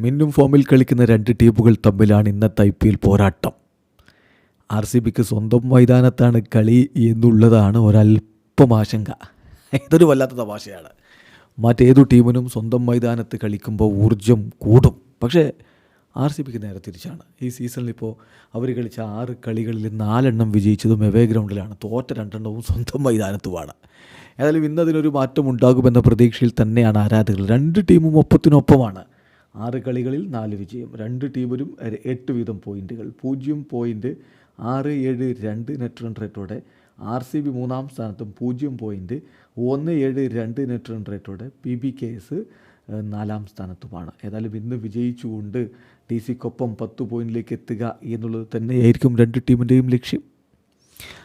മിന്നും ഫോമിൽ കളിക്കുന്ന രണ്ട് ടീമുകൾ തമ്മിലാണ് ഇന്നത്തെ ഐ പി എൽ പോരാട്ടം. ആർ സി ബിക്ക് സ്വന്തം മൈതാനത്താണ് കളി എന്നുള്ളതാണ് ഒരല്പം ആശങ്ക. ഇതൊരു വല്ലാത്ത തമാശയാണ്. മറ്റേതു ടീമിനും സ്വന്തം മൈതാനത്ത് കളിക്കുമ്പോൾ ഊർജം കൂടും. പക്ഷേ ആർ സി ബിക്ക് നേരെ തിരിച്ചാണ്. ഈ സീസണിൽ ഇപ്പോൾ അവർ കളിച്ച ആറ് കളികളിൽ നാലെണ്ണം വിജയിച്ചതും എവേ ഗ്രൗണ്ടിലാണ്. തോറ്റ രണ്ടെണ്ണവും സ്വന്തം മൈതാനത്തുമാണ്. ഏതായാലും ഇന്നതിനൊരു മാറ്റം ഉണ്ടാകുമെന്ന പ്രതീക്ഷയിൽ തന്നെയാണ് ആരാധകർ. രണ്ട് ടീമും ഒപ്പത്തിനൊപ്പമാണ്. ആറ് കളികളിൽ നാല് വിജയം രണ്ട് ടീമിലും എട്ട് വീതം പോയിന്റുകൾ. പൂജ്യം പോയിന്റ് ആറ് ഏഴ് രണ്ട് നെറ്റ് റൺ റേറ്റോടെ ആർ സി ബി മൂന്നാം സ്ഥാനത്തും പൂജ്യം പോയിന്റ് ഒന്ന് ഏഴ് രണ്ട് നെറ്റ് റൺ റേറ്റോടെ പി ബി കെ എസ് നാലാം സ്ഥാനത്തുമാണ്. ഏതായാലും ഇന്ന് വിജയിച്ചുകൊണ്ട് ഡി സിക്കൊപ്പം പത്ത് പോയിന്റിലേക്ക് എത്തുക എന്നുള്ളത് തന്നെയായിരിക്കും രണ്ട് ടീമിന്റെയും ലക്ഷ്യം.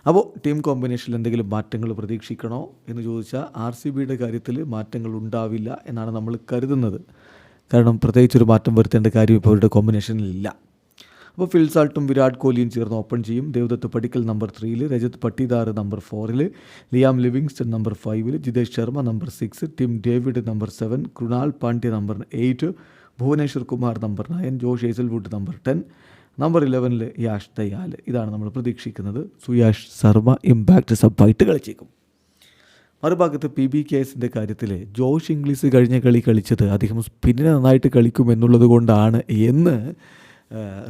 അപ്പോൾ ടീം കോമ്പിനേഷനിൽ എന്തെങ്കിലും മാറ്റങ്ങൾ പ്രതീക്ഷിക്കണോ എന്ന് ചോദിച്ചാൽ ആർ സി ബിയുടെ കാര്യത്തിൽ മാറ്റങ്ങൾ ഉണ്ടാവില്ല എന്നാണ് നമ്മൾ കരുതുന്നത്. കാരണം പ്രത്യേകിച്ചൊരു മാറ്റം വരുത്തേണ്ട കാര്യം ഇപ്പോൾ അവരുടെ കോമ്പിനേഷനിലില്ല അപ്പോൾ ഫിൽസാൾട്ടും വിരാട് കോഹ്ലിയും ചേർന്ന് ഓപ്പൺ ചെയ്യും. ദേവദത്ത് പടിക്കൽ നമ്പർ ത്രീയിൽ രജത് പട്ടിദാർ നമ്പർ ഫോറിൽ ലിയാം ലിവിങ്സ്റ്റൺ നമ്പർ ഫൈവിൽ Jitesh Sharma number six Tim David number seven Krunal Pandya number eight Bhuvneshwar Kumar number nine Josh Hazlewood number ten number ഇലവനിൽ യാഷ് ദയാൽ. ഇതാണ് നമ്മൾ പ്രതീക്ഷിക്കുന്നത്. സുയാഷ് ശർമ്മ ഇമ്പാക്റ്റ് സബായിട്ട് കളിച്ചേക്കും. മറുഭാഗത്ത് പി ബി കെ എസിന്റെ കാര്യത്തിൽ ജോഷ് ഇംഗ്ലീഷ് കഴിഞ്ഞ കളി കളിച്ചത് അദ്ദേഹം സ്പിന്നിനെ നന്നായിട്ട് കളിക്കും എന്നുള്ളത് കൊണ്ടാണ് എന്ന്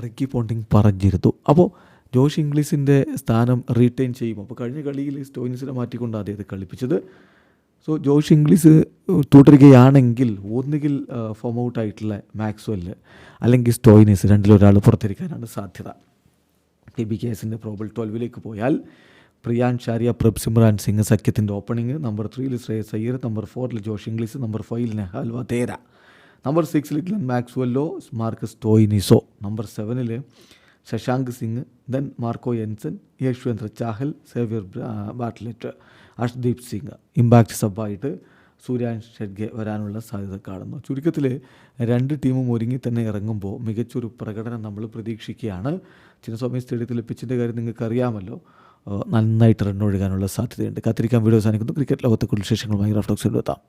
റിക്കി പോണ്ടിങ് പറഞ്ഞിരുന്നു. അപ്പോൾ ജോഷ് ഇംഗ്ലീഷിന്റെ സ്ഥാനം റീറ്റെയിൻ ചെയ്യും. അപ്പോൾ കഴിഞ്ഞ കളിയിൽ സ്റ്റോയിൻസിനെ മാറ്റിക്കൊണ്ടാണ് അദ്ദേഹത്തെ കളിപ്പിച്ചത്. സോ ജോഷ് ഇംഗ്ലീഷ് തുടരുകയാണെങ്കിൽ ഒന്നുകിൽ ഫോം ഔട്ട് ആയിട്ടുള്ള മാക്സ്വെല്ല് അല്ലെങ്കിൽ സ്റ്റോയിനേഴ്സ് രണ്ടിലൊരാൾ പുറത്തിരിക്കാനാണ് സാധ്യത. ടി ബി കെ എസിന്റെ പ്രോബിൾ ട്വൽവിലേക്ക് പോയാൽ പ്രിയാൻ ആര്യ പ്രബ് സിമ്രാൻ സിംഗ് സഖ്യത്തിന്റെ ഓപ്പണിംഗ്. നമ്പർ ത്രീയിൽ ശ്രേയസ് അയ്യർ നമ്പർ ഫോറിൽ ജോഷ് ഇംഗ്ലീഷ് നമ്പർ ഫൈവിൽ നെഹാൽ വധേര. നമ്പർ സിക്സിൽ ഗ്ലെൻ മാക്സ്വെല്ലോ മാർക്കസ് ടോയിനിസോ നമ്പർ സെവനിൽ Shashank Singh then Marco Jansen Yuzvendra Chahal Xavier Bartlett Arshdeep Singh. Impact സബായിട്ട് Suryansh Shedge വരാനുള്ള സാധ്യത കാണുന്നു. ചുരുക്കത്തിൽ രണ്ട് ടീമും ഒരുങ്ങി തന്നെ ഇറങ്ങുമ്പോൾ മികച്ചൊരു പ്രകടനം നമ്മൾ പ്രതീക്ഷിക്കുകയാണ്. ചിന്നസ്വാമി സ്റ്റേഡിയത്തിലെ പിച്ചിന്റെ കാര്യം നിങ്ങൾക്ക് അറിയാമല്ലോ നന്നായിട്ട് റണ്ണൊഴുകാനുള്ള സാധ്യതയുണ്ട്. കാത്തിരിക്കാൻ വീഡിയോ സാധിക്കുന്നു ക്രിക്കറ്റ് ലോകത്തെ കൂടുതൽ വിശേഷങ്ങളുമായി റഫ്ലോക്സിൽ എത്താം.